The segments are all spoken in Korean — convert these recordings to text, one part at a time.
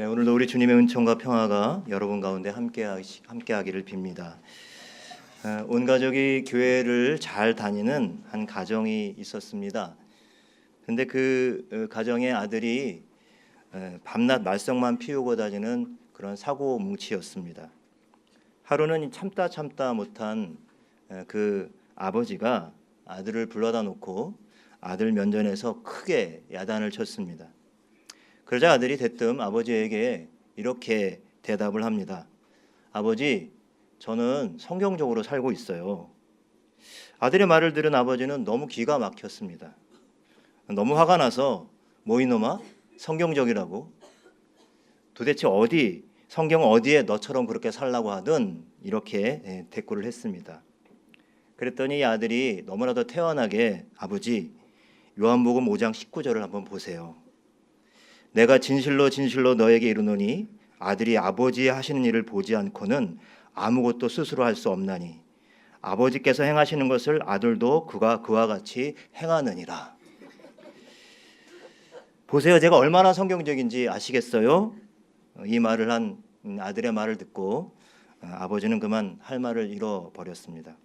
네, 오늘도 우리 주님의 은총과 평화가 여러분 가운데 함께 함께 하기를 빕니다. 어, 온 가족이 교회를 잘 다니는 한 가정이 있었습니다. 근데 그 어, 가정의 아들이 어, 밤낮 말썽만 피우고 다니는 그런 사고 뭉치였습니다. 하루는 참다 참다 못한 어, 그 아버지가 아들을 불러다 놓고 아들 면전에서 크게 야단을 쳤습니다. 그러자 아들이 대뜸 아버지에게 이렇게 대답을 합니다. 아버지, 저는 성경적으로 살고 있어요. 아들의 말을 들은 아버지는 너무 기가 막혔습니다. 너무 화가 나서 뭐 이놈아 성경적이라고 도대체 어디 성경 어디에 너처럼 그렇게 살라고 하든 이렇게 예, 대꾸를 했습니다. 그랬더니 이 아들이 너무나도 태연하게 아버지 요한복음 5장 19절을 한번 보세요. 내가 진실로 진실로 너에게 이르노니 아들이 아버지 하시는 일을 보지 않고는 아무것도 스스로 할 수 없나니 아버지께서 행하시는 것을 아들도 그가 그와 같이 행하느니라. 보세요. 제가 얼마나 성경적인지 아시겠어요? 이 말을 한 아들의 말을 듣고 아버지는 그만 할 말을 잃어버렸습니다.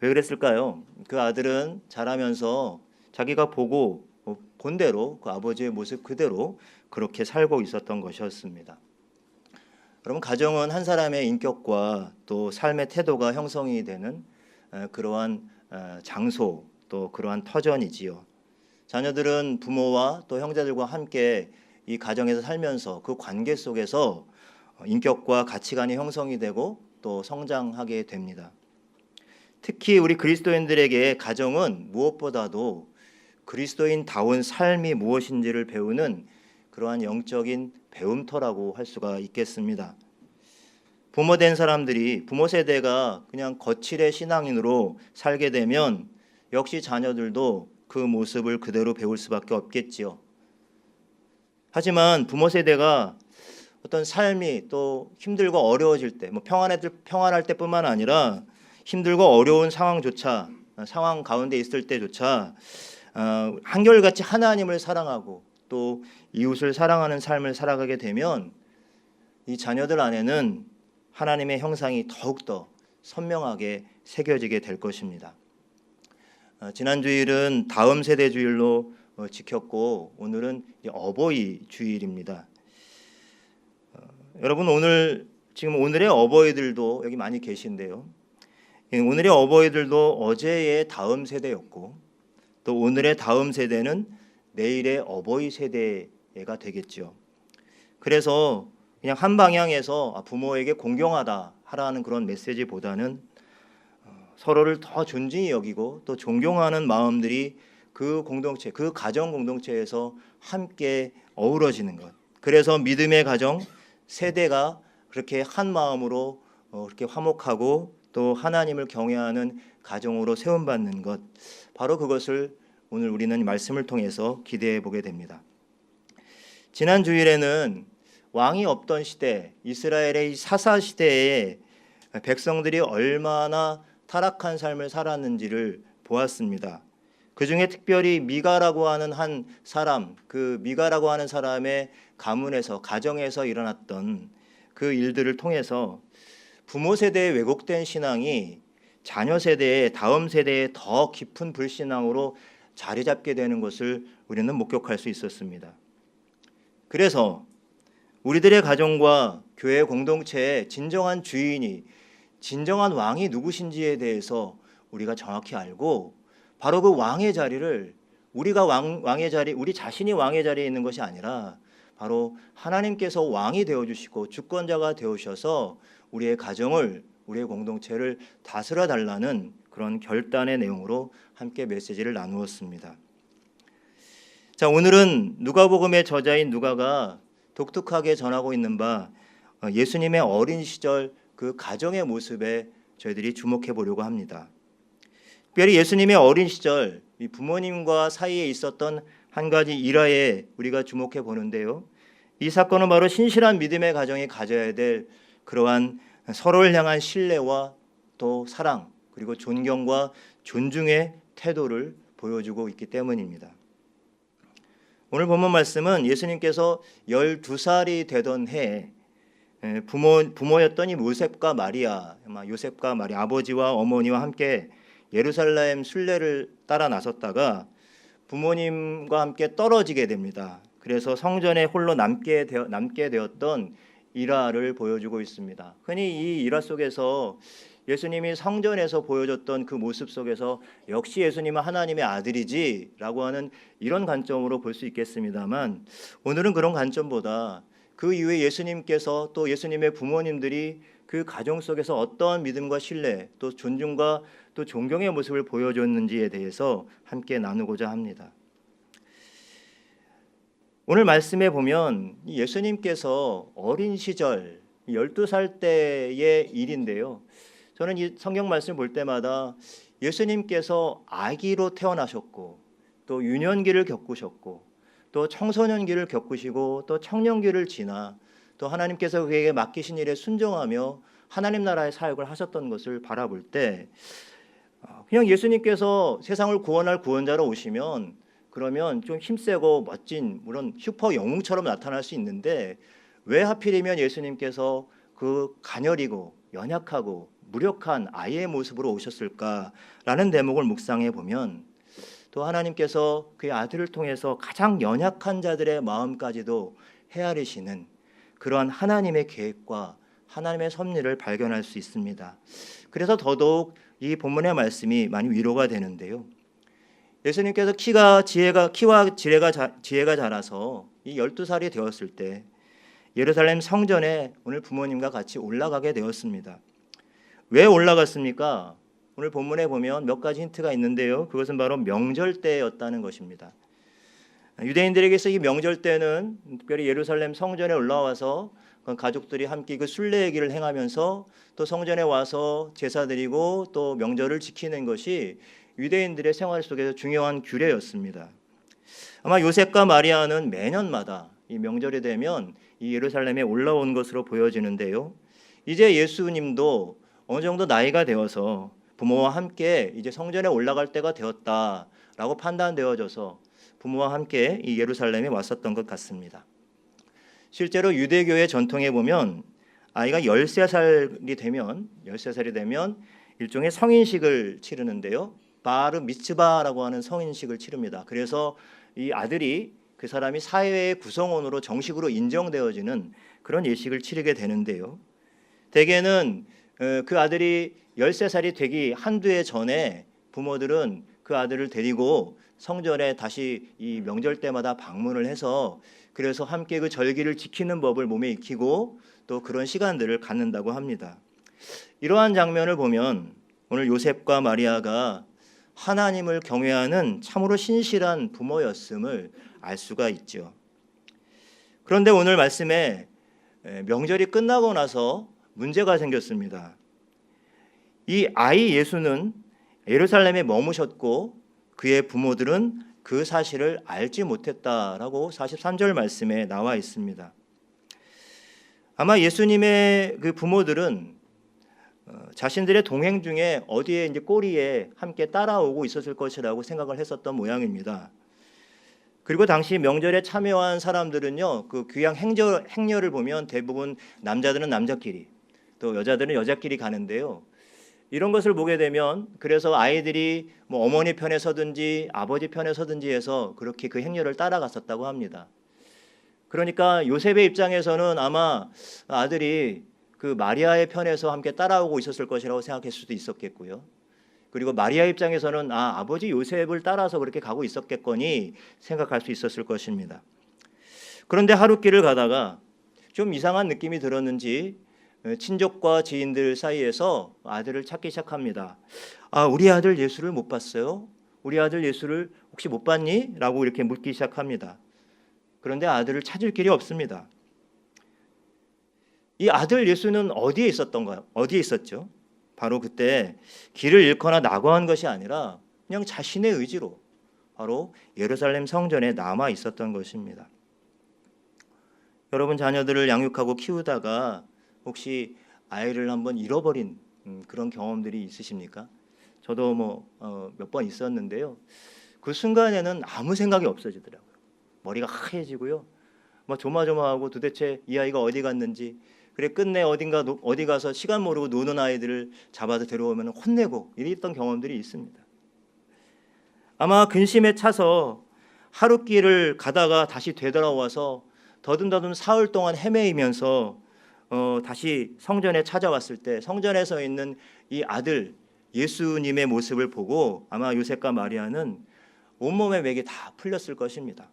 왜 그랬을까요? 그 아들은 자라면서 자기가 보고 본 대로 그 아버지의 모습 그대로 그렇게 살고 있었던 것이었습니다. 여러분 가정은 한 사람의 인격과 또 삶의 태도가 형성이 되는 그러한 장소 또 그러한 터전이지요. 자녀들은 부모와 또 형제들과 함께 이 가정에서 살면서 그 관계 속에서 인격과 가치관이 형성이 되고 또 성장하게 됩니다. 특히 우리 그리스도인들에게 가정은 무엇보다도 그리스도인다운 삶이 무엇인지를 배우는 그러한 영적인 배움터라고 할 수가 있겠습니다. 부모 된 사람들이 부모 세대가 그냥 거칠의 신앙인으로 살게 되면 역시 자녀들도 그 모습을 그대로 배울 수밖에 없겠지요. 하지만 부모 세대가 어떤 삶이 또 힘들고 어려워질 때, 뭐 평안할 평안할 때뿐만 아니라 힘들고 어려운 상황조차 상황 가운데 있을 때조차 어, 한결같이 하나님을 사랑하고 또 이웃을 사랑하는 삶을 살아가게 되면 이 자녀들 안에는 하나님의 형상이 더욱더 선명하게 새겨지게 될 것입니다. 어, 지난 주일은 다음 세대 주일로 어, 지켰고 오늘은 어버이 주일입니다. 여러분 오늘 지금 오늘의 어버이들도 여기 많이 계신데요. 오늘의 어버이들도 어제의 다음 세대였고 또 오늘의 다음 세대는 내일의 어버이 세대가 되겠죠. 그래서 그냥 한 방향에서 아, 부모에게 공경하다 하라는 그런 메시지보다는 어, 서로를 더 존중히 여기고 또 존경하는 마음들이 그 공동체, 그 가정 공동체에서 함께 어우러지는 것. 그래서 믿음의 가정 세대가 그렇게 한 마음으로 어, 그렇게 화목하고 또 하나님을 경외하는 가정으로 세움받는 것. 바로 그것을 오늘 우리는 말씀을 통해서 기대해 보게 됩니다. 지난 주일에는 왕이 없던 시대, 이스라엘의 사사 시대에 백성들이 얼마나 타락한 삶을 살았는지를 보았습니다. 그 중에 특별히 미가라고 하는 한 사람, 그 미가라고 하는 사람의 가문에서 가정에서 일어났던 그 일들을 통해서 부모 세대의 왜곡된 신앙이 자녀 세대의 다음 세대의 더 깊은 불신앙으로 자리 잡게 되는 것을 우리는 목격할 수 있었습니다. 그래서 우리들의 가정과 교회 공동체의 진정한 주인이 진정한 왕이 누구신지에 대해서 우리가 정확히 알고 바로 그 왕의 자리를 우리가 왕, 왕의 자리 우리 자신이 왕의 자리에 있는 것이 아니라 바로 하나님께서 왕이 되어 주시고 주권자가 되어 셔서 우리의 가정을 우리의 공동체를 다스려 달라는 그런 결단의 내용으로 함께 메시지를 나누었습니다. 자, 오늘은 누가복음의 저자인 누가가 독특하게 전하고 있는 바 어, 예수님의 어린 시절 그 가정의 모습에 저희들이 주목해 보려고 합니다. 특별히 예수님의 어린 시절 부모님과 사이에 있었던 한 가지 일화에 우리가 주목해 보는데요. 이 사건은 바로 신실한 믿음의 가정이 가져야 될 그러한 서로를 향한 신뢰와 또 사랑 그리고 존경과 존중의 태도를 보여주고 있기 때문입니다. 오늘 본문 말씀은 예수님께서 12살이 되던 에, 부모 부모였던 이 요셉과 마리아, 요셉과 마리아 아버지와 어머니와 함께 예루살렘 순례를 따라 나섰다가 부모님과 함께 떨어지게 됩니다. 그래서 성전에 홀로 남게 되었던 일화를 보여주고 있습니다. 흔히 이 일화 속에서 예수님이 성전에서 보여줬던 그 모습 속에서 역시 예수님은 하나님의 아들이지라고 하는 이런 관점으로 볼 수 있겠습니다만 오늘은 그런 관점보다 그 이후에 예수님께서 또 예수님의 부모님들이 그 가정 속에서 어떠한 믿음과 신뢰 또 존중과 또 존경의 모습을 보여줬는지에 대해서 함께 나누고자 합니다. 오늘 말씀에 보면 이 예수님께서 어린 시절 12살 때의 일인데요. 저는 이 성경 말씀을 볼 때마다 예수님께서 아기로 태어나셨고 또 유년기를 겪으셨고 또 청소년기를 겪으시고 또 청년기를 지나 또 하나님께서 그에게 맡기신 일에 순종하며 하나님 나라의 사역을 하셨던 것을 바라볼 때 어, 그냥 예수님께서 세상을 구원할 구원자로 오시면 그러면 좀 힘세고 멋진 물론 슈퍼 영웅처럼 나타날 수 있는데 왜 하필이면 예수님께서 그 가녀리고 연약하고 무력한 아이의 모습으로 오셨을까라는 대목을 묵상해 보면 또 하나님께서 그의 아들을 통해서 가장 연약한 자들의 마음까지도 헤아리시는 그러한 하나님의 계획과 하나님의 섭리를 발견할 수 있습니다. 그래서 더더욱 이 본문의 말씀이 많이 위로가 되는데요. 예수님께서 키가 지혜가 키와 지혜가 자, 지혜가 자라서 이 12살이 되었을 때 예루살렘 성전에 오늘 부모님과 같이 올라가게 되었습니다. 왜 올라갔습니까? 오늘 본문에 보면 몇 가지 힌트가 있는데요. 그것은 바로 명절 때였다는 것입니다. 유대인들에게서 이 명절 때는 특별히 예루살렘 성전에 올라와서 그 가족들이 함께 그 순례 얘기를 행하면서 또 성전에 와서 제사 드리고 또 명절을 지키는 것이 유대인들의 생활 속에서 중요한 규례였습니다. 아마 요셉과 마리아는 매년마다 이 명절이 되면 이 예루살렘에 올라온 것으로 보여지는데요. 이제 예수님도 어느 정도 나이가 되어서 부모와 함께 이제 성전에 올라갈 때가 되었다라고 판단되어져서 부모와 함께 이 예루살렘에 왔었던 것 같습니다. 실제로 유대교의 전통에 보면 아이가 13살이 되면 13살이 되면 일종의 성인식을 치르는데요. 바르 미츠바라고 하는 성인식을 치릅니다. 그래서 이 아들이 그 사람이 사회의 구성원으로 정식으로 인정되어지는 그런 예식을 치르게 되는데요. 대개는 어, 그 아들이 13살이 되기 한두 해 전에 부모들은 그 아들을 데리고 성전에 다시 이 명절 때마다 방문을 해서 그래서 함께 그 절기를 지키는 법을 몸에 익히고 또 그런 시간들을 갖는다고 합니다. 이러한 장면을 보면 오늘 요셉과 마리아가 하나님을 경외하는 참으로 신실한 부모였음을 알 수가 있죠. 그런데 오늘 말씀에 명절이 끝나고 나서 문제가 생겼습니다. 이 아이 예수는 예루살렘에 머무셨고 그의 부모들은 그 사실을 알지 못했다라고 43절 말씀에 나와 있습니다. 아마 예수님의 그 부모들은 어, 자신들의 동행 중에 어디에 이제 꼬리에 함께 따라오고 있었을 것이라고 생각을 했었던 모양입니다. 그리고 당시 명절에 참여한 사람들은요, 그 귀양 행절, 행렬을 보면 대부분 남자들은 남자끼리, 또 여자들은 여자끼리 가는데요. 이런 것을 보게 되면 그래서 아이들이 뭐 어머니 편에 서든지 아버지 편에 서든지 해서 그렇게 그 행렬을 따라갔었다고 합니다. 그러니까 요셉의 입장에서는 아마 아들이 그 마리아의 편에서 함께 따라오고 있었을 것이라고 생각할 수도 있었겠고요. 그리고 마리아 입장에서는 아 아버지 요셉을 따라서 그렇게 가고 있었겠거니 생각할 수 있었을 것입니다. 그런데 하룻길을 가다가 좀 이상한 느낌이 들었는지 친족과 지인들 사이에서 아들을 찾기 시작합니다. 아 우리 아들 예수를 못 봤어요? 우리 아들 예수를 혹시 못 봤니? 라고 이렇게 묻기 시작합니다. 그런데 아들을 찾을 길이 없습니다. 이 아들 예수는 어디에 있었던가요? 어디에 있었죠? 바로 그때 길을 잃거나 낙오한 것이 아니라 그냥 자신의 의지로 바로 예루살렘 성전에 남아 있었던 것입니다. 여러분 자녀들을 양육하고 키우다가 혹시 아이를 한번 잃어버린 음, 그런 경험들이 있으십니까? 저도 뭐 몇 번 있었는데요. 그 순간에는 아무 생각이 없어지더라고요. 머리가 하얘지고요. 막 조마조마하고 도대체 이 아이가 어디 갔는지 그래 끝내 어딘가 노- 어디 가서 시간 모르고 노는 아이들을 잡아서 데려오면 혼내고 이랬던 경험들이 있습니다. 아마 근심에 차서 하루 길을 가다가 다시 되돌아와서 더듬더듬 사흘 동안 헤매이면서 어, 다시 성전에 찾아왔을 때 성전에 서 있는 이 아들 예수님의 모습을 보고 아마 요셉과 마리아는 온몸의 맥이 다 풀렸을 것입니다.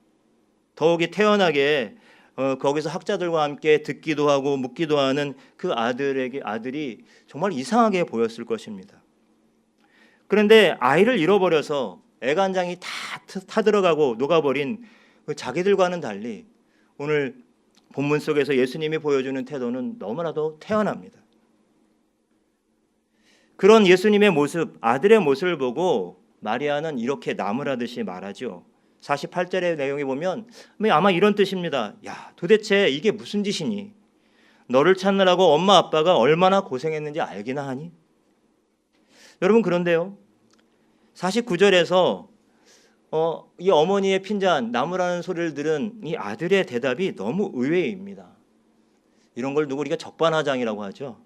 더욱이 태연하게 어, 거기서 학자들과 함께 듣기도 하고 묻기도 하는 그 아들에게 아들이 정말 이상하게 보였을 것입니다. 그런데 아이를 잃어버려서 애간장이 다 타들어가고 녹아버린 그 자기들과는 달리 오늘 본문 속에서 예수님이 보여주는 태도는 너무나도 태연합니다. 그런 예수님의 모습, 아들의 모습을 보고 마리아는 이렇게 나무라듯이 말하죠. 48절의 내용에 보면 아마 이런 뜻입니다. 야, 도대체 이게 무슨 짓이니? 너를 찾느라고 엄마 아빠가 얼마나 고생했는지 알기나 하니? 여러분 그런데요. 49절에서 어, 이 어머니의 핀잔 나무라는 소리를 들은 이 아들의 대답이 너무 의외입니다. 이런 걸 누구 우리가 적반하장이라고 하죠.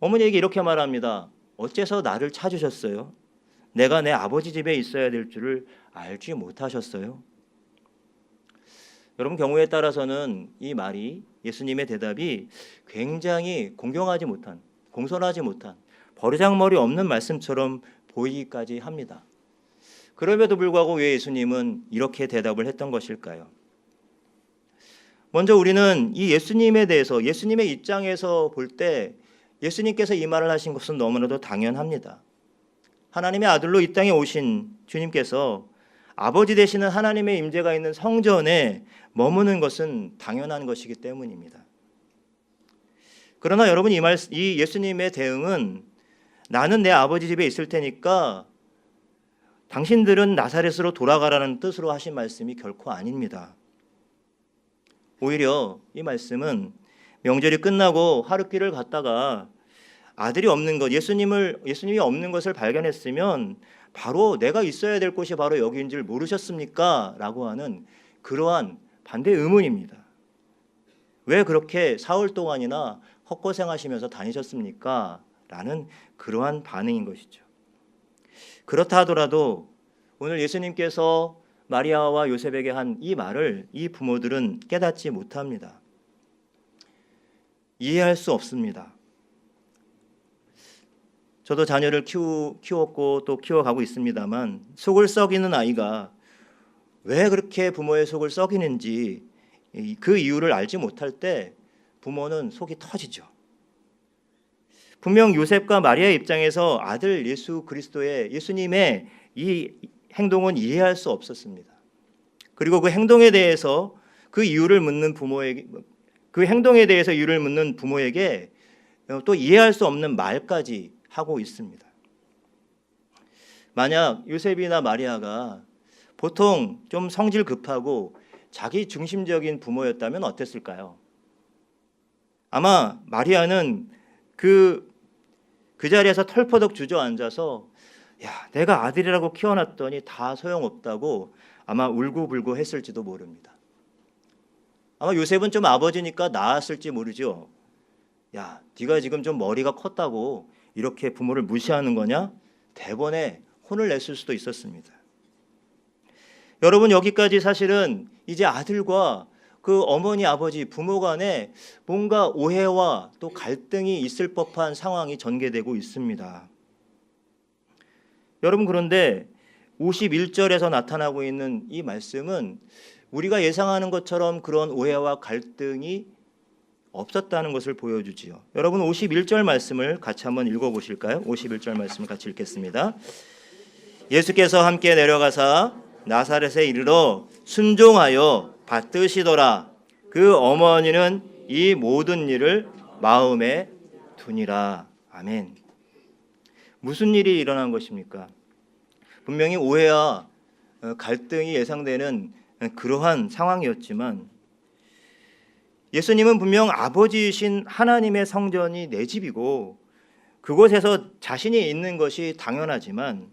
어머니에게 이렇게 말합니다. 어째서 나를 찾으셨어요? 내가 내 아버지 집에 있어야 될 줄을 알지 못하셨어요? 여러분 경우에 따라서는 이 말이 예수님의 대답이 굉장히 공경하지 못한, 공손하지 못한, 버르장머리 없는 말씀처럼 보이기까지 합니다. 그럼에도 불구하고 왜 예수님은 이렇게 대답을 했던 것일까요? 먼저 우리는 이 예수님에 대해서 예수님의 입장에서 볼 때 예수님께서 이 말을 하신 것은 너무나도 당연합니다. 하나님의 아들로 이 땅에 오신 주님께서 아버지 되시는 하나님의 임재가 있는 성전에 머무는 것은 당연한 것이기 때문입니다. 그러나 여러분 이 말, 이 예수님의 대응은 나는 내 아버지 집에 있을 테니까 당신들은 나사렛으로 돌아가라는 뜻으로 하신 말씀이 결코 아닙니다. 오히려 이 말씀은 명절이 끝나고 하루길을 갔다가 아들이 없는 것, 예수님을 예수님이 없는 것을 발견했으면 바로 내가 있어야 될 곳이 바로 여기인 줄 모르셨습니까? 라고 하는 그러한 반대 의문입니다. 왜 그렇게 사흘 동안이나 헛고생하시면서 다니셨습니까? 라는 그러한 반응인 것이죠. 그렇다 하더라도 오늘 예수님께서 마리아와 요셉에게 한 이 말을 이 부모들은 깨닫지 못합니다. 이해할 수 없습니다. 저도 자녀를 키우, 키웠고 또 키워가고 있습니다만 속을 썩이는 아이가 왜 그렇게 부모의 속을 썩이는지 이- 그 이유를 알지 못할 때 부모는 속이 터지죠. 분명 요셉과 마리아의 입장에서 아들 예수 그리스도의 예수님의 이 행동은 이해할 수 없었습니다. 그리고 그 행동에 대해서 그 이유를 묻는 부모에게 그 행동에 대해서 이유를 묻는 부모에게 또 이해할 수 없는 말까지 하고 있습니다. 만약 요셉이나 마리아가 보통 좀 성질 급하고 자기 중심적인 부모였다면 어땠을까요? 아마 마리아는 그, 그 자리에서 털퍼덕 주저앉아서 야, 내가 아들이라고 키워놨더니 다 소용없다고 아마 울고불고 했을지도 모릅니다. 아마 요셉은 좀 아버지니까 나았을지 모르죠. 야, 네가 지금 좀 머리가 컸다고 이렇게 부모를 무시하는 거냐? 대번에 혼을 냈을 수도 있었습니다. 여러분 여기까지 사실은 이제 아들과 그 어머니 아버지 부모 간에 뭔가 오해와 또 갈등이 있을 법한 상황이 전개되고 있습니다. 여러분 그런데 51절에서 나타나고 있는 이 말씀은 우리가 예상하는 것처럼 그런 오해와 갈등이 없었다는 것을 보여주지요. 여러분 51절 말씀을 같이 한번 읽어 보실까요? 51절 말씀을 같이 읽겠습니다. 예수께서 함께 내려가사 나사렛에 이르러 순종하여 받드시더라. 그 어머니는 이 모든 일을 마음에 두니라. 아멘. 무슨 일이 일어난 것입니까? 분명히 오해와 어, 갈등이 예상되는 그러한 상황이었지만 예수님은 분명 아버지이신 하나님의 성전이 내 집이고 그곳에서 자신이 있는 것이 당연하지만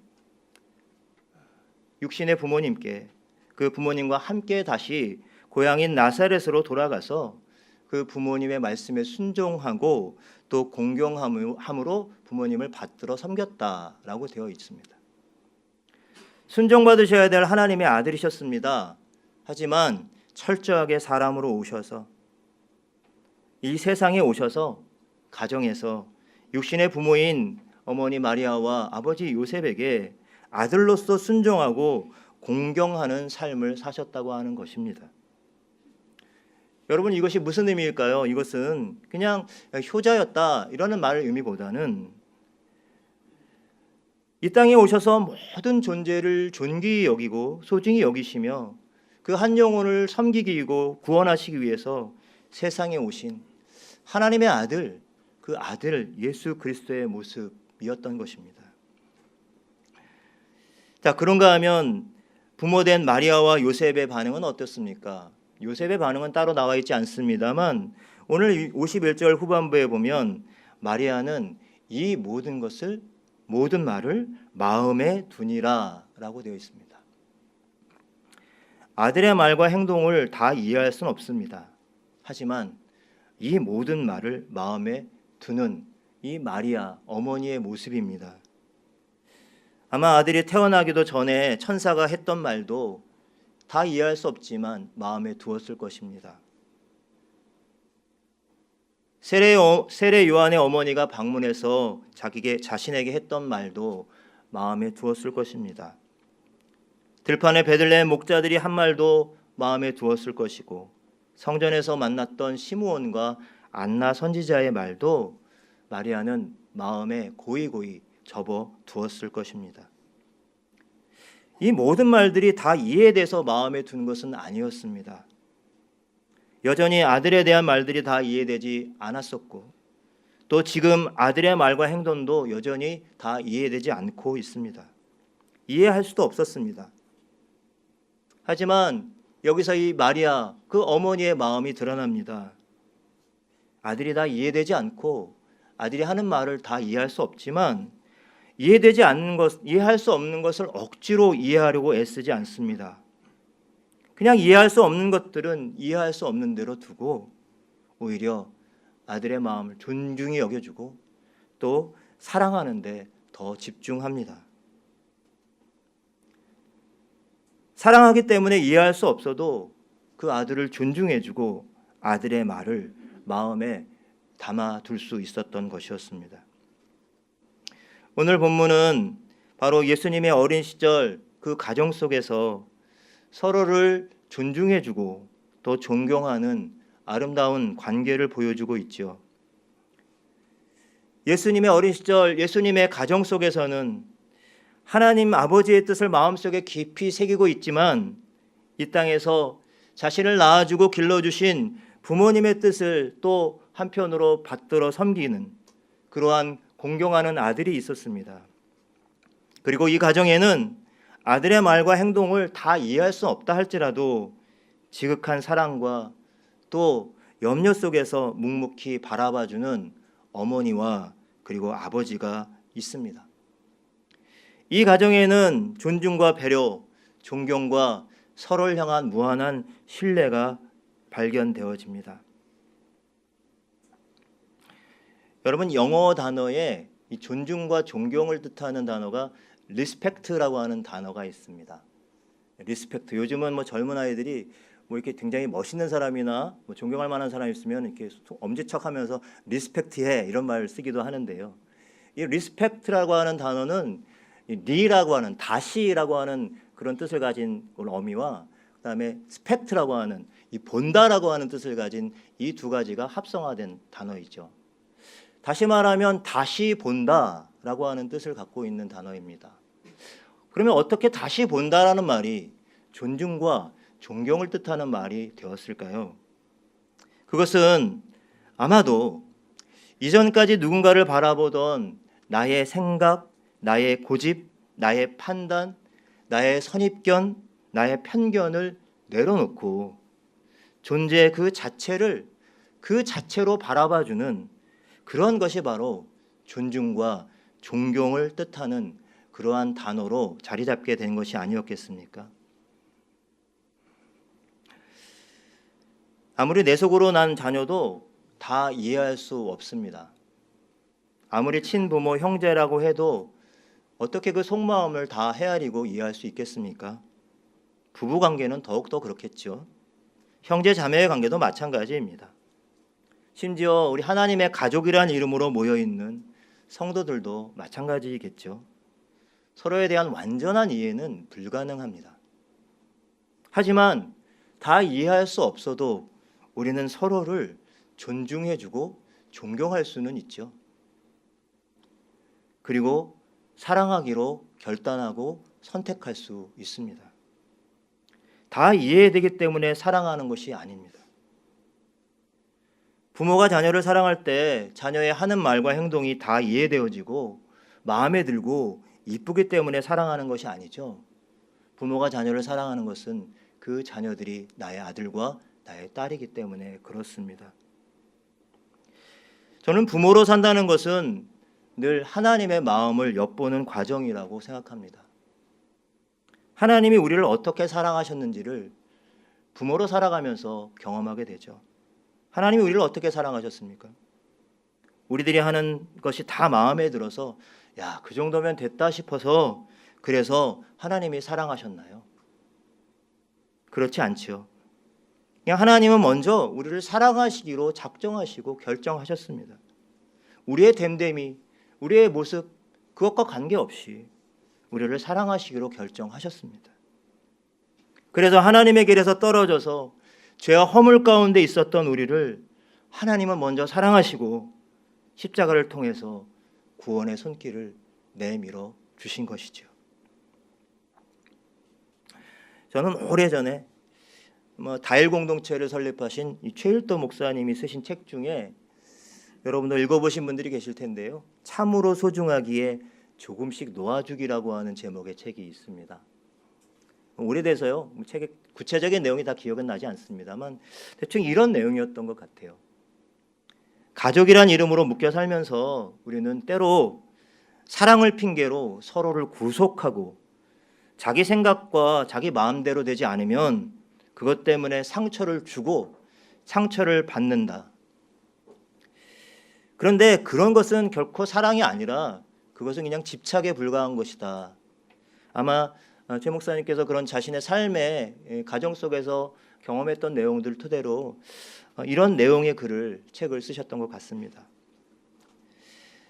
육신의 부모님께 그 부모님과 함께 다시 고향인 나사렛으로 돌아가서 그 부모님의 말씀에 순종하고 또 공경함으로 부모님을 받들어 섬겼다라고 되어 있습니다. 순종받으셔야 될 하나님의 아들이셨습니다. 하지만 철저하게 사람으로 오셔서 이 세상에 오셔서 가정에서 육신의 부모인 어머니 마리아와 아버지 요셉에게 아들로서 순종하고 공경하는 삶을 사셨다고 하는 것입니다. 여러분 이것이 무슨 의미일까요? 이것은 그냥 효자였다 이러는 말의 의미보다는 이 땅에 오셔서 모든 존재를 존귀히 여기고 소중히 여기시며 그 한 영혼을 섬기기 고 구원하시기 위해서 세상에 오신 하나님의 아들 그 아들 예수 그리스도의 모습이었던 것입니다. 자, 그런가 하면 부모된 마리아와 요셉의 반응은 어떻습니까? 요셉의 반응은 따로 나와 있지 않습니다만 오늘 51절 후반부에 보면 마리아는 이 모든 것을 모든 말을 마음에 두니라라고 되어 있습니다. 아들의 말과 행동을 다 이해할 수는 없습니다. 하지만 이 모든 말을 마음에 두는 이 마리아 어머니의 모습입니다. 아마 아들이 태어나기도 전에 천사가 했던 말도 다 이해할 수 없지만 마음에 두었을 것입니다. 세례, 어, 세례 요한의 어머니가 방문해서 자기게 자신에게 했던 말도 마음에 두었을 것입니다. 들판의 베들레헴 목자들이 한 말도 마음에 두었을 것이고 성전에서 만났던 시므온과 안나 선지자의 말도 마리아는 마음에 고이 고이 접어 두었을 것입니다. 이 모든 말들이 다 이해돼서 마음에 둔 것은 아니었습니다. 여전히 아들에 대한 말들이 다 이해되지 않았었고 또 지금 아들의 말과 행동도 여전히 다 이해되지 않고 있습니다. 이해할 수도 없었습니다. 하지만 여기서 이 마리아 그 어머니의 마음이 드러납니다. 아들이 다 이해되지 않고 아들이 하는 말을 다 이해할 수 없지만 이해되지 않는 것, 이해할 수 없는 것을 억지로 이해하려고 애쓰지 않습니다. 그냥 이해할 수 없는 것들은 이해할 수 없는 대로 두고 오히려 아들의 마음을 존중히 여겨주고 또 사랑하는데 더 집중합니다. 사랑하기 때문에 이해할 수 없어도 그 아들을 존중해주고 아들의 말을 마음에 담아둘 수 있었던 것이었습니다. 오늘 본문은 바로 예수님의 어린 시절 그 가정 속에서 서로를 존중해주고 또 존경하는 아름다운 관계를 보여주고 있죠. 예수님의 어린 시절, 예수님의 가정 속에서는 하나님 아버지의 뜻을 마음속에 깊이 새기고 있지만 이 땅에서 자신을 낳아주고 길러주신 부모님의 뜻을 또 한편으로 받들어 섬기는 그러한 공경하는 아들이 있었습니다. 그리고 이 가정에는 아들의 말과 행동을 다 이해할 수 없다 할지라도 지극한 사랑과 또 염려 속에서 묵묵히 바라봐주는 어머니와 그리고 아버지가 있습니다. 이 가정에는 존중과 배려, 존경과 서로를 향한 무한한 신뢰가 발견되어집니다. 여러분 영어 단어에 이 존중과 존경을 뜻하는 단어가 리스펙트라고 하는 단어가 있습니다. 리스펙트. 요즘은 뭐 젊은 아이들이 뭐 이렇게 굉장히 멋있는 사람이나 뭐 존경할 만한 사람이 있으면 이렇게 엄지척하면서 리스펙트해 이런 말을 쓰기도 하는데요. 이 리스펙트라고 하는 단어는 리라고 하는 다시라고 하는 그런 뜻을 가진 어미와 그다음에 스펙트라고 하는 이 본다라고 하는 뜻을 가진 이 두 가지가 합성화된 단어이죠. 다시 말하면 다시 본다라고 하는 뜻을 갖고 있는 단어입니다. 그러면 어떻게 다시 본다라는 말이 존중과 존경을 뜻하는 말이 되었을까요? 그것은 아마도 이전까지 누군가를 바라보던 나의 생각, 나의 고집, 나의 판단, 나의 선입견, 나의 편견을 내려놓고 존재 그 자체를 그 자체로 바라봐주는 그런 것이 바로 존중과 존경을 뜻하는 그러한 단어로 자리 잡게 된 것이 아니었겠습니까? 아무리 내 속으로 난 자녀도 다 이해할 수 없습니다. 아무리 친부모, 형제라고 해도 어떻게 그 속마음을 다 헤아리고 이해할 수 있겠습니까? 부부 관계는 더욱더 그렇겠죠. 형제 자매의 관계도 마찬가지입니다. 심지어 우리 하나님의 가족이라는 이름으로 모여 있는 성도들도 마찬가지겠죠. 서로에 대한 완전한 이해는 불가능합니다. 하지만 다 이해할 수 없어도 우리는 서로를 존중해주고 존경할 수는 있죠. 그리고 사랑하기로 결단하고 선택할 수 있습니다. 다 이해되기 때문에 사랑하는 것이 아닙니다. 부모가 자녀를 사랑할 때 자녀의 하는 말과 행동이 다 이해되어지고 마음에 들고 이쁘기 때문에 사랑하는 것이 아니죠. 부모가 자녀를 사랑하는 것은 그 자녀들이 나의 아들과 나의 딸이기 때문에 그렇습니다. 저는 부모로 산다는 것은 늘 하나님의 마음을 엿보는 과정이라고 생각합니다. 하나님이 우리를 어떻게 사랑하셨는지를 부모로 살아가면서 경험하게 되죠. 하나님이 우리를 어떻게 사랑하셨습니까? 우리들이 하는 것이 다 마음에 들어서 야, 그 정도면 됐다 싶어서 그래서 하나님이 사랑하셨나요? 그렇지 않지요. 그냥 하나님은 먼저 우리를 사랑하시기로 작정하시고 결정하셨습니다. 우리의 됨됨이, 우리의 모습 그것과 관계없이 우리를 사랑하시기로 결정하셨습니다. 그래서 하나님의 길에서 떨어져서 죄와 허물 가운데 있었던 우리를 하나님은 먼저 사랑하시고 십자가를 통해서 구원의 손길을 내밀어 주신 것이죠. 저는 오래전에 뭐 다일 공동체를 설립하신 이 최일도 목사님이 쓰신 책 중에 여러분도 읽어보신 분들이 계실 텐데요. 참으로 소중하기에 조금씩 놓아주기라고 하는 제목의 책이 있습니다. 오래돼서요. 뭐 책의 구체적인 내용이 다 기억은 나지 않습니다만 대충 이런 내용이었던 것 같아요. 가족이란 이름으로 묶여 살면서 우리는 때로 사랑을 핑계로 서로를 구속하고 자기 생각과 자기 마음대로 되지 않으면 그것 때문에 상처를 주고 상처를 받는다. 그런데 그런 것은 결코 사랑이 아니라 그것은 그냥 집착에 불과한 것이다. 아마 어, 최 목사님께서 그런 자신의 삶의 예, 가정 속에서 경험했던 내용들 토대로 어, 이런 내용의 글을 책을 쓰셨던 것 같습니다.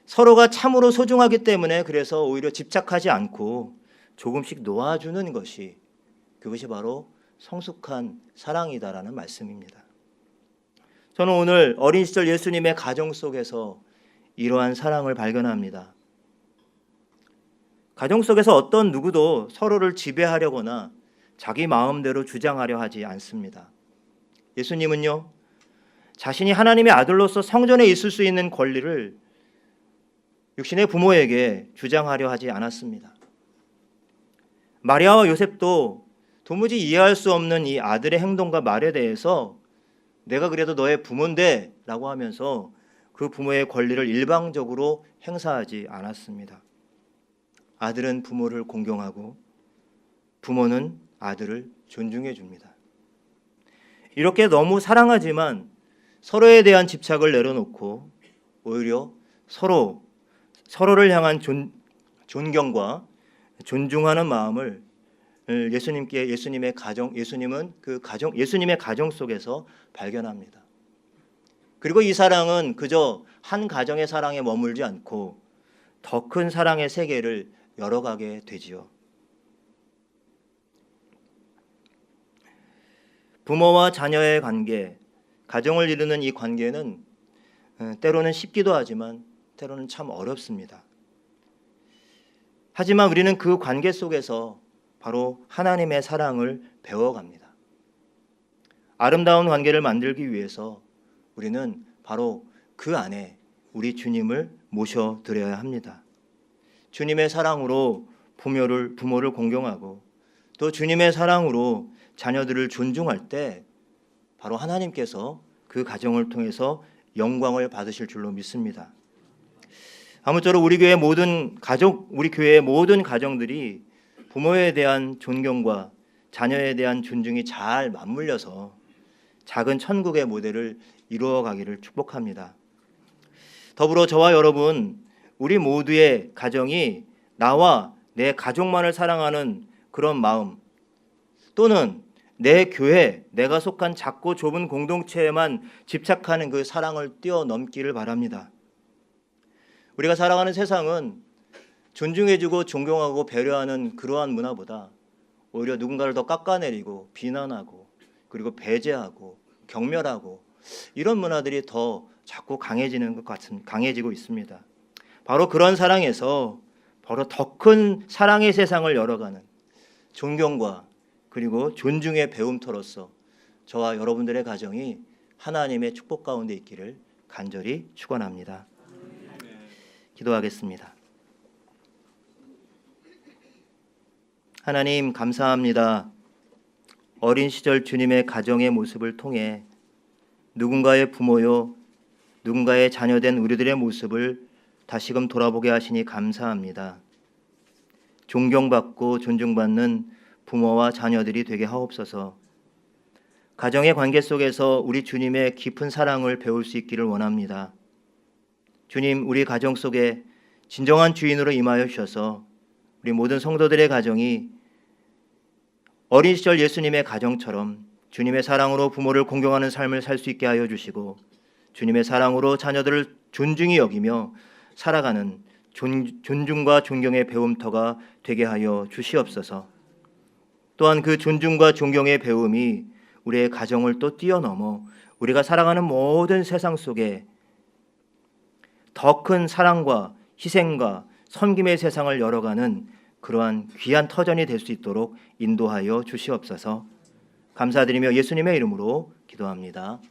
서로가 참으로 소중하기 때문에 그래서 오히려 집착하지 않고 조금씩 놓아주는 것이 그것이 바로 성숙한 사랑이다라는 말씀입니다. 저는 오늘 어린 시절 예수님의 가정 속에서 이러한 사랑을 발견합니다. 가정 속에서 어떤 누구도 서로를 지배하려거나 자기 마음대로 주장하려 하지 않습니다. 예수님은요, 자신이 하나님의 아들로서 성전에 있을 수 있는 권리를 육신의 부모에게 주장하려 하지 않았습니다. 마리아와 요셉도 도무지 이해할 수 없는 이 아들의 행동과 말에 대해서 내가 그래도 너의 부모인데 라고 하면서 그 부모의 권리를 일방적으로 행사하지 않았습니다. 아들은 부모를 공경하고 부모는 아들을 존중해 줍니다. 이렇게 너무 사랑하지만 서로에 대한 집착을 내려놓고 오히려 서로 서로를 향한 존, 존경과 존중하는 마음을 예수님께 예수님의 가정 예수님은 그 가정 예수님의 가정 속에서 발견합니다. 그리고 이 사랑은 그저 한 가정의 사랑에 머물지 않고 더 큰 사랑의 세계를 열어가게 되지요. 부모와 자녀의 관계, 가정을 이루는 이 관계는 어, 때로는 쉽기도 하지만 때로는 참 어렵습니다. 하지만 우리는 그 관계 속에서 바로 하나님의 사랑을 배워갑니다. 아름다운 관계를 만들기 위해서 우리는 바로 그 안에 우리 주님을 모셔드려야 합니다. 주님의 사랑으로 부모를 부모를 공경하고 또 주님의 사랑으로 자녀들을 존중할 때 바로 하나님께서 그 가정을 통해서 영광을 받으실 줄로 믿습니다. 아무쪼록 우리 교회 모든 가족, 우리 교회의 모든 가정들이 부모에 대한 존경과 자녀에 대한 존중이 잘 맞물려서 작은 천국의 모델을 이루어 가기를 축복합니다. 더불어 저와 여러분 우리 모두의 가정이 나와 내 가족만을 사랑하는 그런 마음 또는 내 교회, 내가 속한 작고 좁은 공동체에만 집착하는 그 사랑을 뛰어넘기를 바랍니다. 우리가 살아가는 세상은 존중해주고 존경하고 배려하는 그러한 문화보다 오히려 누군가를 더 깎아내리고 비난하고 그리고 배제하고 경멸하고 이런 문화들이 더 자꾸 강해지는 것 같은 강해지고 있습니다. 바로 그런 사랑에서 바로 더 큰 사랑의 세상을 열어가는 존경과 그리고 존중의 배움터로서 저와 여러분들의 가정이 하나님의 축복 가운데 있기를 간절히 축원합니다. 기도하겠습니다. 하나님 감사합니다. 어린 시절 주님의 가정의 모습을 통해 누군가의 부모요, 누군가의 자녀된 우리들의 모습을 다시금 돌아보게 하시니 감사합니다. 존경받고 존중받는 부모와 자녀들이 되게 하옵소서. 가정의 관계 속에서 우리 주님의 깊은 사랑을 배울 수 있기를 원합니다. 주님, 우리 가정 속에 진정한 주인으로 임하여 주셔서 우리 모든 성도들의 가정이 어린 시절 예수님의 가정처럼 주님의 사랑으로 부모를 공경하는 삶을 살 수 있게 하여 주시고 주님의 사랑으로 자녀들을 존중히 여기며 살아가는 존, 존중과 존경의 배움터가 되게 하여 주시옵소서. 또한 그 존중과 존경의 배움이 우리의 가정을 또 뛰어넘어 우리가 살아가는 모든 세상 속에 더 큰 사랑과 희생과 섬김의 세상을 열어가는 그러한 귀한 터전이 될 수 있도록 인도하여 주시옵소서. 감사드리며 예수님의 이름으로 기도합니다.